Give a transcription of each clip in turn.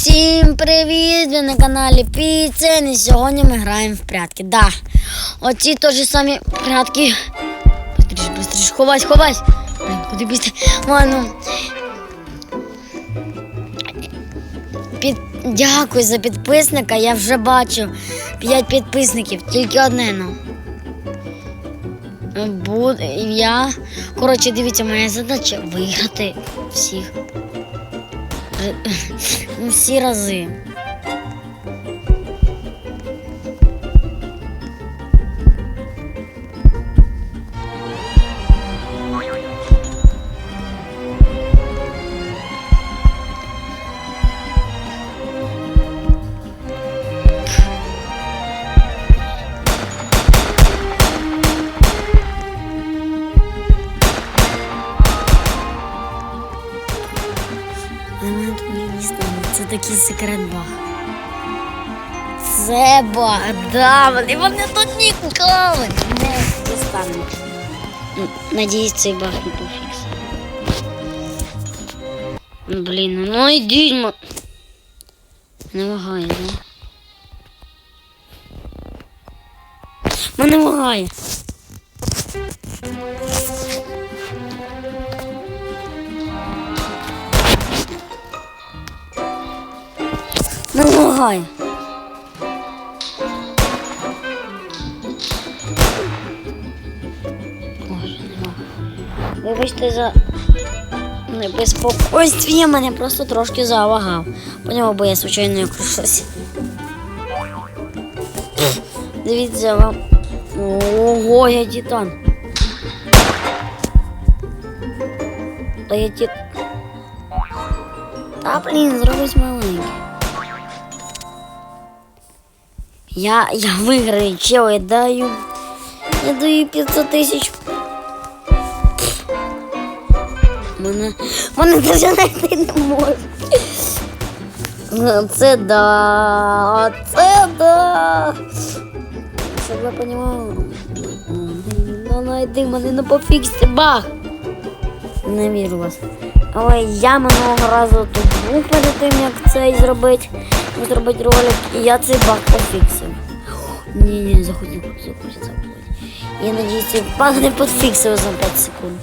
Всім привіт! Ви на каналі Піцен і сьогодні ми граємо в прятки. Да. Оці теж самі прятки. Быстріше, быстріше, ховайся, ховайся. Блін, куди бісти? Ладно. Під... Дякую за підписника. Я вже бачу 5 підписників, тільки одне ну. Буд... Я. Коротше, дивіться, моя задача виграти всіх. Всі рази. Баг. Це баг, да, вони тут ніколи не дістануть. Надіюсь, цей баг не пофікс. Блін, ну йдіть. Не вагає, да? Мене вагає. Не вагає. Вибачте за безпокойстві, мене просто трошки завагав. По ньому, бо я случайно якось. Дивіться вам. Ого, я титан. Та я тит... Та блін, зробись маленький. Я, я виграю, чел, я даю. Я даю 500 тисяч. Мене, мене даже знайти не можуть. Це да, це да. Щоб ви понімали. Ну найди мене на пофіксі, бах. Не вірю вас. Але я минулого разу тут був перед тим, як цей зробити, зробити ролик, і я цей баг пофіксив. Ні, ні, заходь, заходь, заходь. Я надіюсь, цей баг не пофіксив за 5 секунд.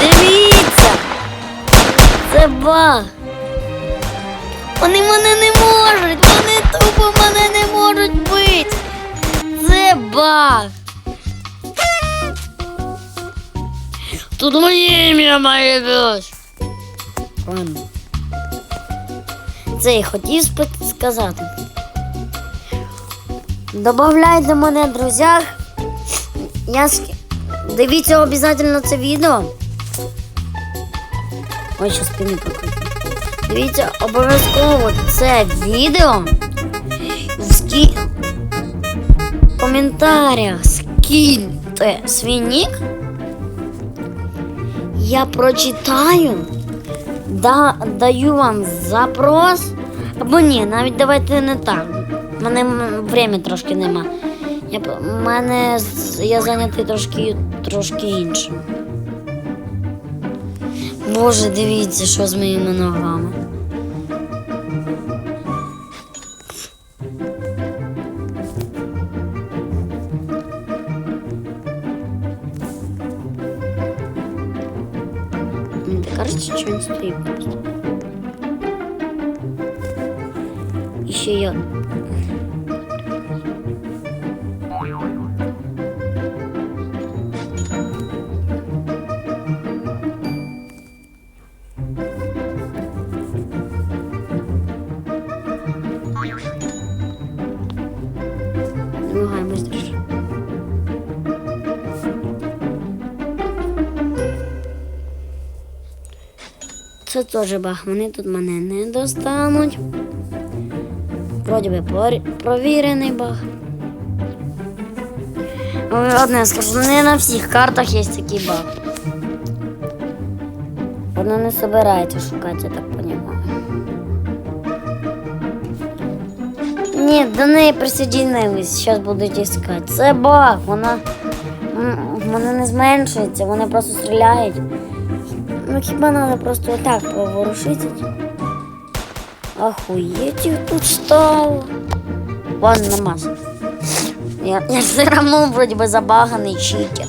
Дивіться! Це баг! Вони мене не можуть! Вони тупо мене не можуть бити! Це баг! Тут моє ім'я має бути. Ладно. Це я хотів сказати. Добавляйте мене в друзях. Я. Дивіться обов'язково це відео. Ой, що спину покрути. Дивіться обов'язково це відео. В скі... коментарях скиньте свій нік. Я прочитаю, да, даю вам запрос. Або ні, навіть давайте не так. У мене время трошки нема. Я, мене, я зайнятий трошки, трошки іншим. Боже, дивіться, що з моїми ногами. Şurada yapıyoruz. İşe yan. Це теж баг, вони тут мене не достануть. Вроді би провірений баг. Одне скажу, не на всіх картах є такий баг. Воно не собирається шукати, я так розумію. Ні, до неї присоединились, зараз будуть іскати. Це баг, вона, вона не зменшується, вони просто стріляють. Ну, Ну хіба надо просто отак поворушити? Охуеть їх тут стало. Ладно, намаз. Я, я все равно вроде бы забаганный читер.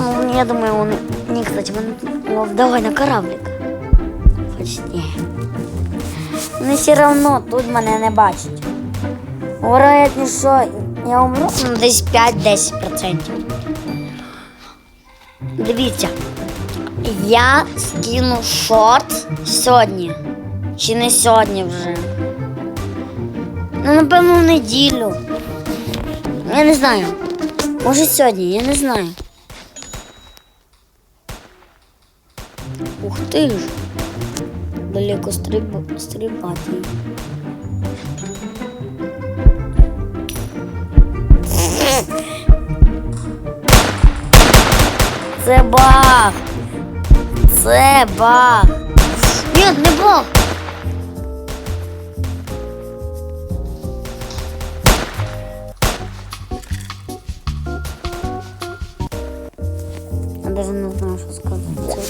Ну, Я думаю, он... Не, кстати, он... О, давай на кораблик. Почти. Вони все равно тут мене не бачать. Вероятно, що я умру ну, десь 5-10%. Дивіться, я скину шорт сьогодні. Чи не сьогодні вже? Ну, напевно, в неділю. Я не знаю. Може сьогодні, я не знаю. Ух ти ж. Далеко стриб... стрибати. Це баг. Це баг. Ні, не баг. Я даже не знаю, що сказати.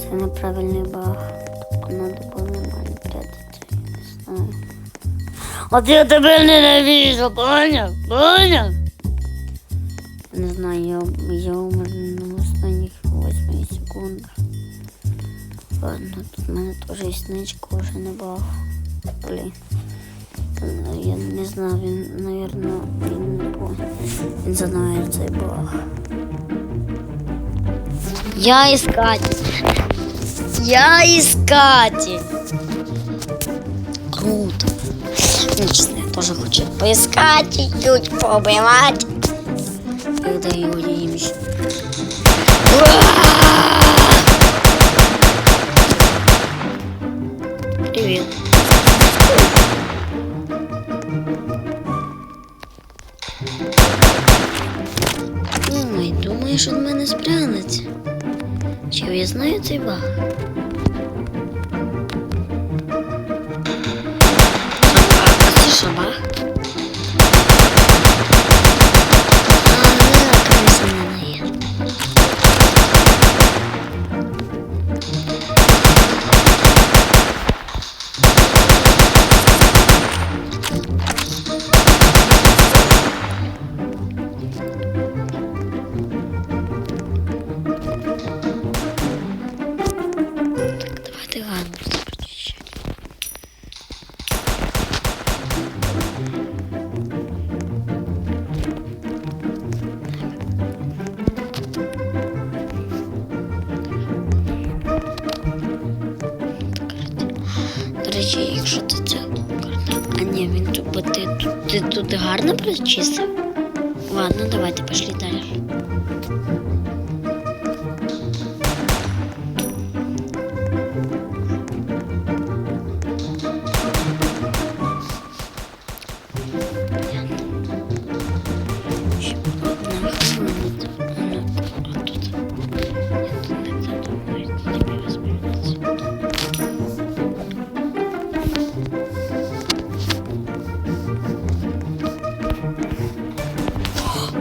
Це, неправильний баг. Надо було нормально прятати. Не знаю. От я тебе ненавижу, поняв? Поняв? Не знаю, я, я Ладно, тут в мене теж є сничка, вже не баг. Блін. Я не знаю, він, наверно, він не понял. Він знає цей баг. Я искатель. Я искатель. Круто. Ну, я тоже хочу поискать чуть-чуть, поубивать. Когда его не имеешь. Ой, думаєш, від мене спрянеться? Чи я знаю цей баг? Ні, він тут, бо ти, ти тут гарно прочистив? Ладно, давайте пошли далі.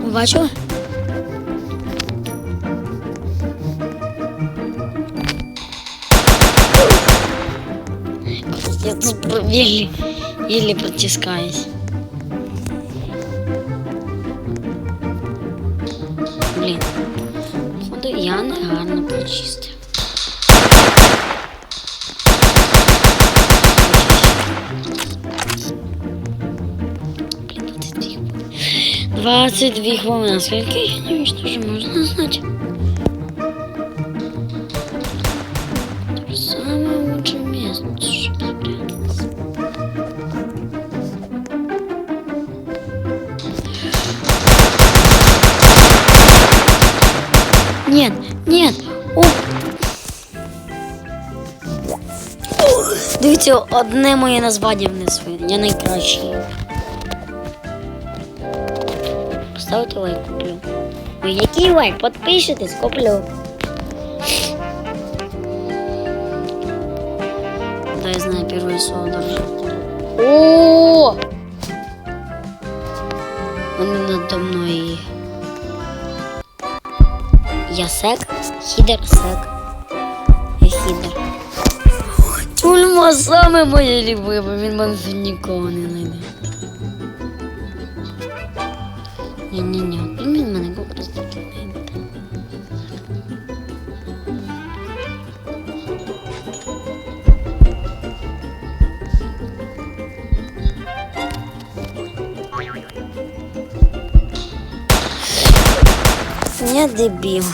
Бачу? Я тут про- еле, еле протискаюсь. 22 хвилини. Скільки я не уничтожу, можна знати? Самое лучшее место, чтобы спрятаться. Нет, нет. О. Дивіться, одне моє названня внизу. Я найкращий. Поставте лайк, куплю. Ой, який лайк? Подпишитесь, куплю. Да, я знаю первое слово даже. О! Вони надо мною. Я сек, хідер, сек. Я хідер. Тюльма саме моє любиме, він мене нікого не знайде. Ні-ні-ні, він мене просто кидає. Я дебіл.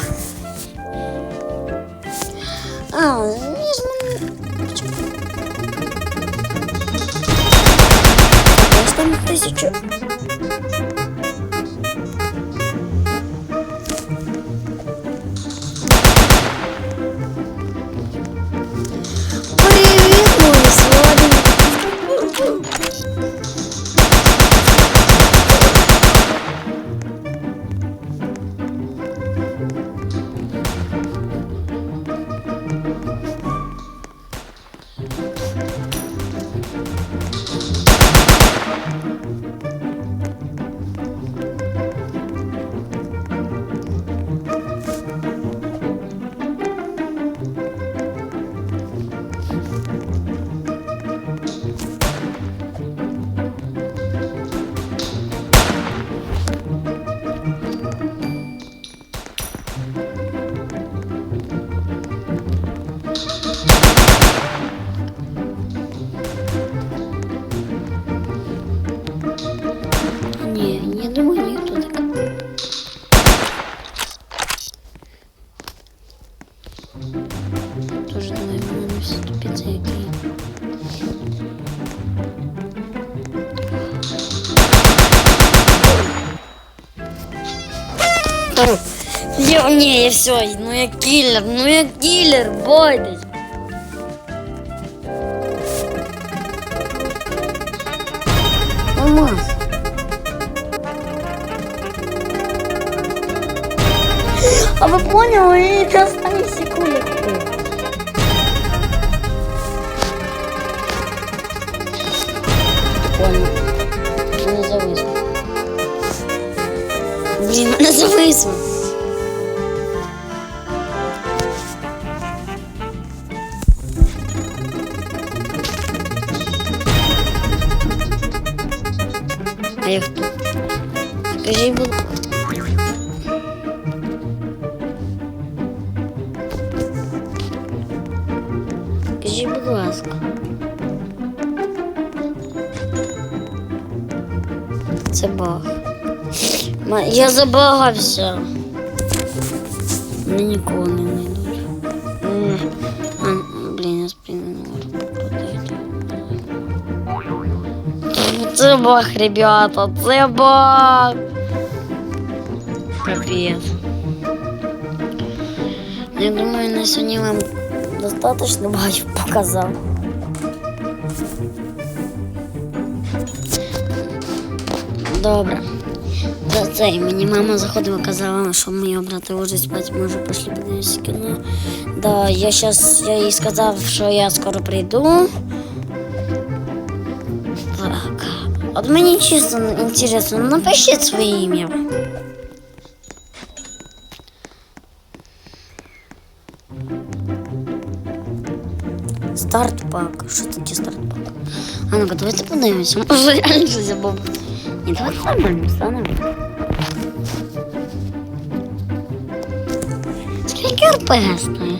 Я, ні, я все, ну я киллер, ну я киллер, бойтесь. Алмаз. А вы поняли, это мене зависло. А я хто? Скажи, будь Я забагався. Мене нікого не А, блін, я спину не можу покрутити. Це баг, ребята, це баг. Капець. Я думаю, на сьогодні вам достаточно багів показав. Добре. За це мені мама заходила, казала, що моя брата уже спать, може пошли подивитися кіно. Да, я щас, я їй сказав, що я скоро прийду. Так. От мені чисто інтересно, напишіть своє ім'я. Старт пак. Що таке старт пак? А ну-ка, давайте подивимося. Може реально щось забув. Ні, давайте нормально станемо. РПГ?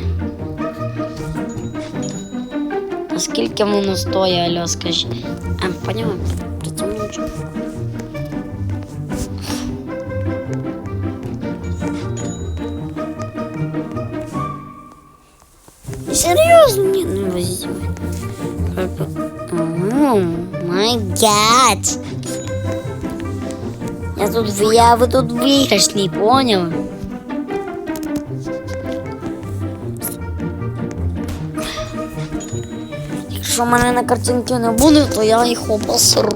А скільки воно стоїть, алло, скажи. А, поняла? Серйозно? Ні, не возьму. О, май гад. Я тут, я ви тут виграшний, понял? Якщо в мене на картинці не буде, то я їх обосру.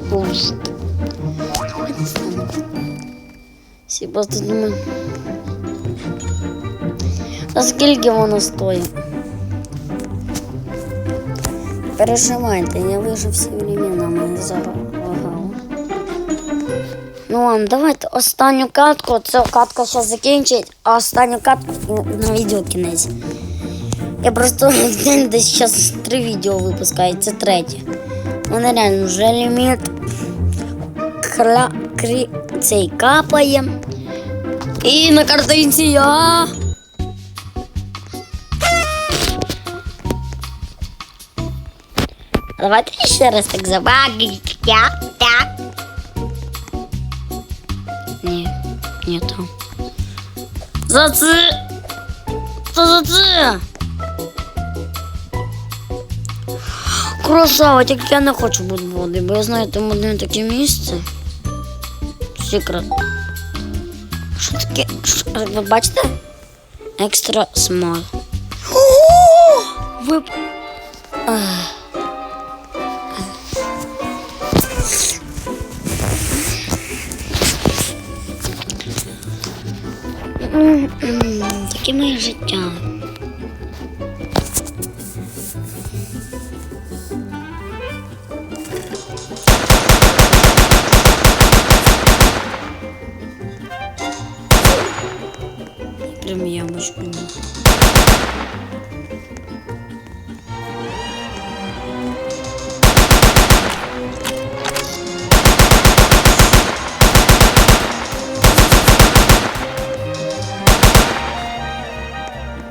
Всі просто думаю. А скільки воно стоїть? Переживайте, я вижу всі времена, мене залагало. Ну ладно, давайте останню катку. Ця катка зараз закінчить, а останню катку ну, на відео кінець. Я просто в день десь зараз три відео випускаю, це третє. У мене реально вже ліміт кра... крі... цей капає. І на картинці я. Давайте ще раз так забаги. Я, так. Ні, не там. За це. Що за це? Красава, тільки я не хочу бути в воді, бо я знаю там одне таке місце. Секрет. Що таке? Ви бачите? Екстра смол. Ви. Таке моє життя.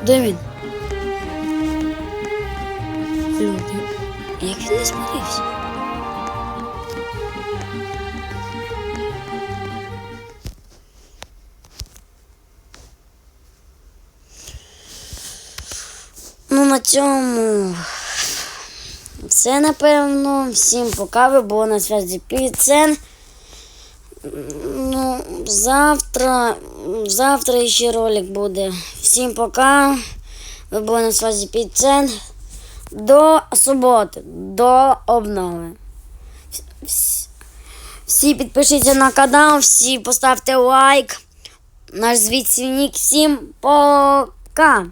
Demin. Цьому все, напевно. Всім пока. Ви були на зв'язі Піцен. Ну, завтра, завтра ще ролик буде. Всім пока. Ви були на зв'язі Піцен. До суботи, до обнови. Всі підпишіться на канал, всі поставте лайк. Наш звідси. Всім пока.